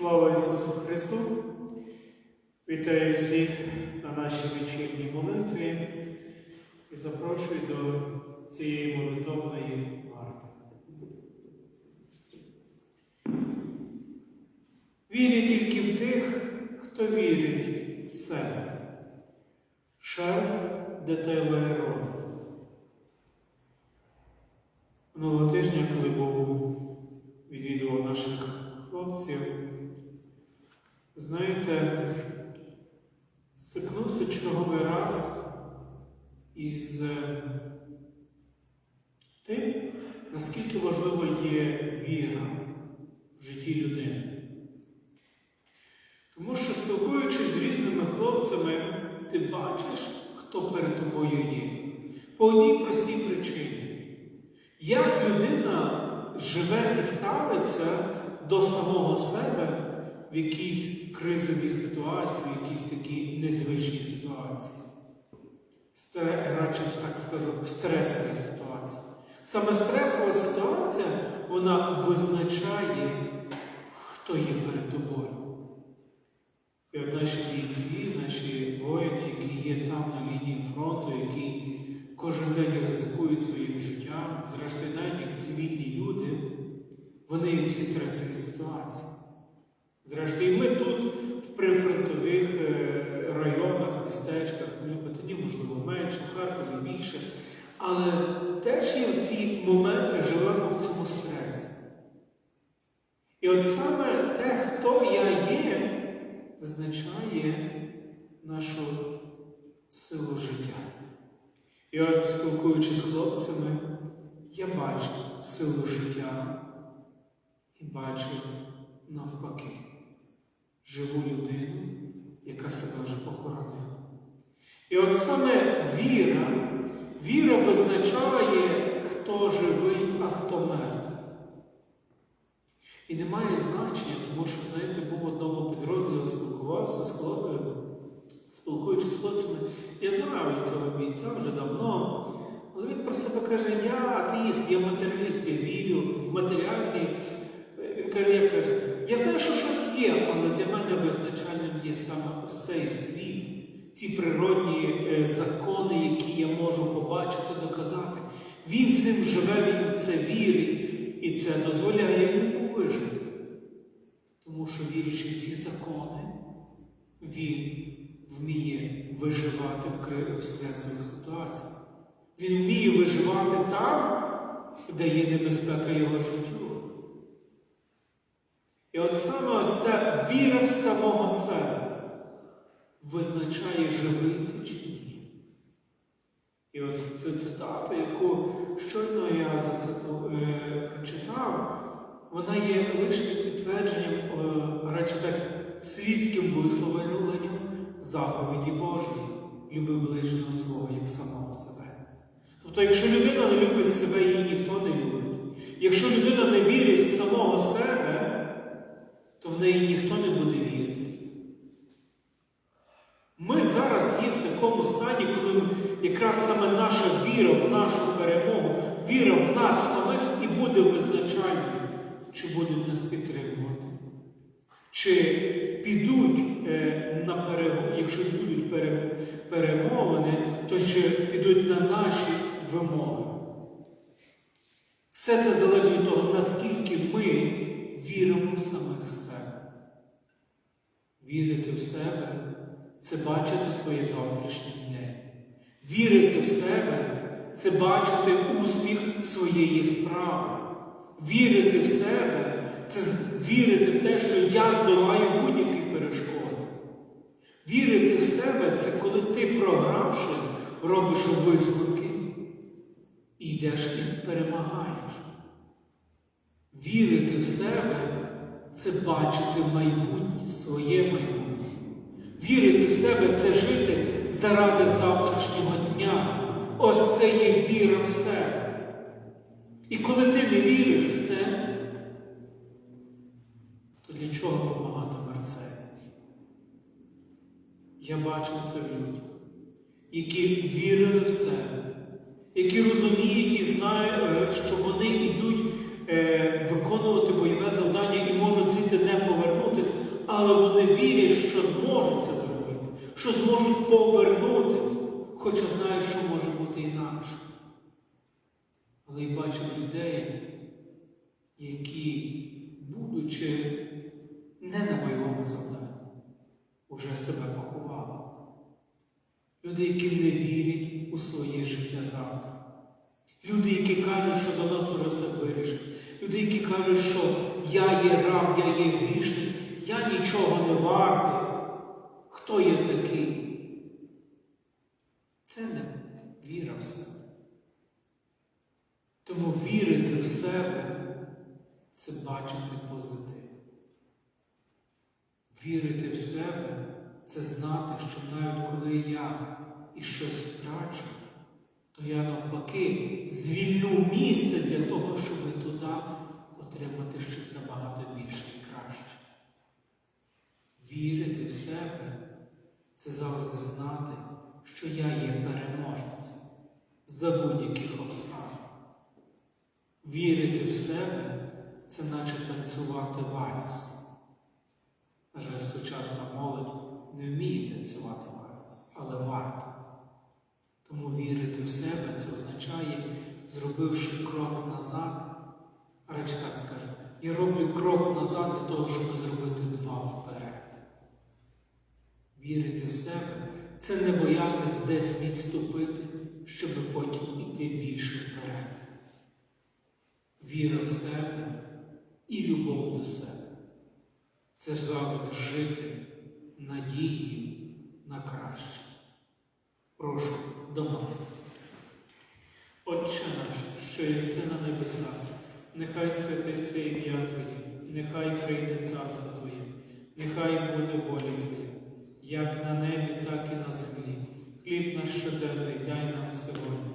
Слава Ісусу Христу! Вітаю всіх на нашій вечірній молитві і запрошую до цієї молитовної варти. Вірю тільки в тих, хто вірить в себе. Шар Детайлеро. Минулого тижня, коли був відвідував наших хлопців, знаєте, стикнувся черговий раз із е, тим, наскільки важлива є віра в житті людини. Тому що, спілкуючись з різними хлопцями, ти бачиш, хто перед тобою є. По одній простій причині. Як людина живе і ставиться до самого себе в якійсь кризовій ситуації, в якійсь такій незвичній ситуації. Радше так скажу, в стресовій ситуації. Саме стресова ситуація, вона визначає, хто є перед тобою. І от наші бійці, наші воїни, які є там на лінії фронту, які кожен день ризикують своїм життям, зрештою, навіть як цивільні люди, вони в цій стресовій ситуації. Зрештою, ми тут, в прифронтових е, районах, містечках, Люботині, можливо, менше, в Харкові більше, але теж є ці моменти живемо в цьому стресі. І от саме те, хто я є, визначає нашу силу життя. І от, спілкуючись з хлопцями, я бачу силу життя і бачу навпаки живу людину, яка себе вже похоронила. І от саме віра, віра визначає, хто живий, а хто мертвий. І немає значення, тому що, знаєте, був в одному підрозділі, спілкувався з хлопцями, спілкуючись з хлопцями, я знаю цього бійця вже давно, але він про себе каже, я атеїст, я матеріаліст, я вірю в матеріальні. Він каже, я каже, я знаю, що щось є, але для мене визначальним є саме цей світ, ці природні е, закони, які я можу побачити, доказати. Він цим живе, він це вірить, і це дозволяє йому вижити. Тому що вірячи в ці закони, він вміє виживати в стресових ситуаціях. Він вміє виживати там, де є небезпека його життю. І от саме ось ця віра в самого себе визначає, живий ти чи ні. І от цю цитату, яку щойно я зациту, е, прочитав, вона є лише підтвердженням, е, радше так, світським висловленням заповіді Божої, люби ближнього свого як самого себе. Тобто, якщо людина не любить себе, її ніхто не любить. Якщо людина не вірить в самого себе, то в неї ніхто не буде вірити. Ми зараз є в такому стані, коли якраз саме наша віра в нашу перемогу, віра в нас самих і буде визначальною, чи будуть нас підтримувати, чи підуть е, на перемогу, якщо будуть пере- перемовини, то чи підуть на наші вимоги. Все це залежить від того, наскільки ми віримо в самих себе. Вірити в себе це бачити своє завтрашнє день. Вірити в себе це бачити успіх своєї справи. Вірити в себе це вірити в те, що я здолаю будь-які перешкоди. Вірити в себе це коли ти, програвши, робиш висновки і йдеш і перемагаєш. Вірити в себе це бачити майбутнє, своє майбутнє. Вірити в себе це жити заради завтрашнього дня. Ось це є віра в себе. І коли ти не віриш в це, то для чого допомагати мерцеві? Я бачу це в людях, які вірили в себе, які розуміють і знають, е, що вони йдуть е, виконувати бойове завдання і можуть звідти не повернутися, вони вірять, що зможуть це зробити, що зможуть повернутися, хоча знають, що може бути інакше. Але й бачать людей, які, будучи не на бойовому завданні, уже себе поховали. Люди, які не вірять у своє життя завтра. Люди, які кажуть, що за нас уже все вирішить. Люди, які кажуть, що я є раб, я є грішник, я нічого не вартий. Хто я такий? Це не віра в себе. Тому вірити в себе це бачити позитив. Вірити в себе це знати, що навіть коли я і щось втрачу, то я навпаки звільню місце для того, щоб туди отримати щось набагато більше і краще. Вірити в себе це завжди знати, що я є переможецем за будь-яких обставин. Вірити в себе це наче танцювати вальс. На жаль, сучасна молодь не вміє танцювати вальс, але варто. Тому вірити в себе це означає, зробивши крок назад, речі так скажу, я роблю крок назад для того, щоб зробити два вперед. Вірити в себе це не боятись десь відступити, щоб потім іти більше вперед. Віра в себе і любов до себе. Це завжди жити надією на краще. Прошу домовити. Отче наш, що є все на небесах, нехай святиться ім'я Твоє, нехай прийде царство Твоє, нехай буде воля Твоя, як на небі, так і на землі. Хліб наш щоденний дай нам сьогодні,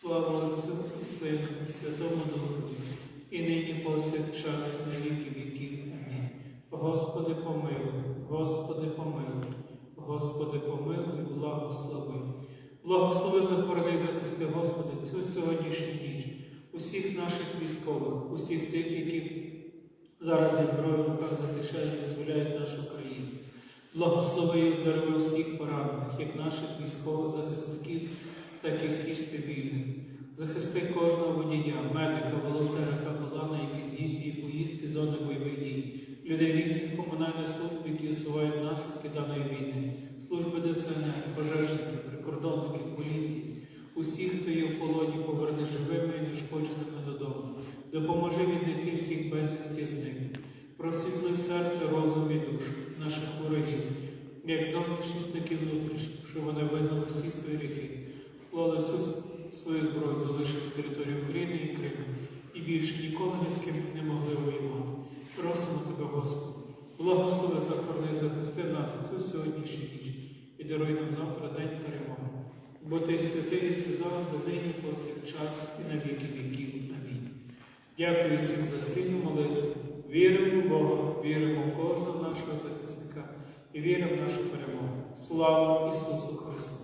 Слава Отцю і Сину, і Святому Духові, і нині повсякчас, на віки віків. Амінь. Господи, помилуй, Господи, помилуй, Господи, помилуй, благослови. Благослови захорони, захисти, Господи, цю сьогоднішню ніч, усіх наших військових, усіх тих, які зараз зі зброєю в руках захищають і дозволяють нашу країну. Благослови і здорови всіх поранених, як наших військових захисників, так і всіх цивільних. Захисти кожного водія, медика, волонтера, капелана, які здійснює поїздки з зони бойових дій, людей різних комунальних служб, які усувають наслідки даної війни, служби ДСНС, пожежників, прикордонників, поліції, усіх, хто є в полоні, поверни живими і неушкодженими додому. Допоможи віднайти всіх безвісті зниклих. Просвітли серце, розум і душу наших ворогів, як зовнішніх, так і внутрішніх, щоб вони визнали всі свої гріхи, склали всю свою зброю, залишили територію України і Криму, і більше ніколи ні з ким не могли воювати. Просимо тебе, Господи, благослови, захорони, захисти нас цю сьогоднішню ніч і даруй нам завтра день перемоги. Бо ти святий, і завжди, нині, повсякчас і на віки віків. Амінь. Дякую всім за спільну молитву. Віримо в Бога, віримо в кожного нашого захисника і віримо в нашу перемогу. Слава Ісусу Христу!